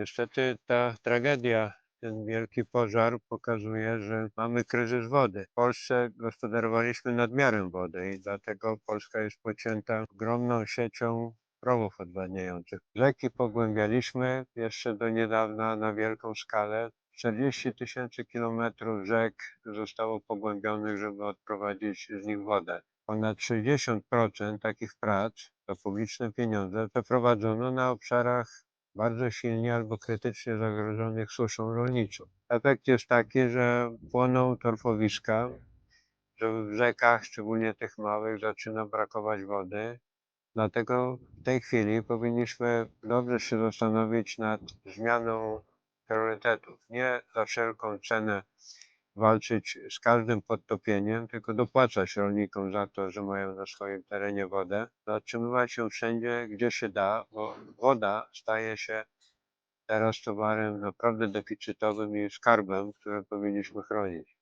Niestety ta tragedia, ten wielki pożar pokazuje, że mamy kryzys wody. W Polsce gospodarowaliśmy nadmiarem wody i dlatego Polska jest pocięta ogromną siecią rowów odwadniających. Rzeki pogłębialiśmy jeszcze do niedawna na wielką skalę. 40 tysięcy kilometrów rzek zostało pogłębionych, żeby odprowadzić z nich wodę. Ponad 60% takich prac za publiczne pieniądze przeprowadzono na obszarach bardzo silnie albo krytycznie zagrożonych suszą rolniczą. Efekt jest taki, że płoną torfowiska, że w rzekach, szczególnie tych małych, zaczyna brakować wody. Dlatego w tej chwili powinniśmy dobrze się zastanowić nad zmianą priorytetów. Nie za wszelką cenę walczyć z każdym podtopieniem, tylko dopłacać rolnikom za to, że mają na swoim terenie wodę. Zatrzymywać się wszędzie, gdzie się da, bo woda staje się teraz towarem naprawdę deficytowym i skarbem, który powinniśmy chronić.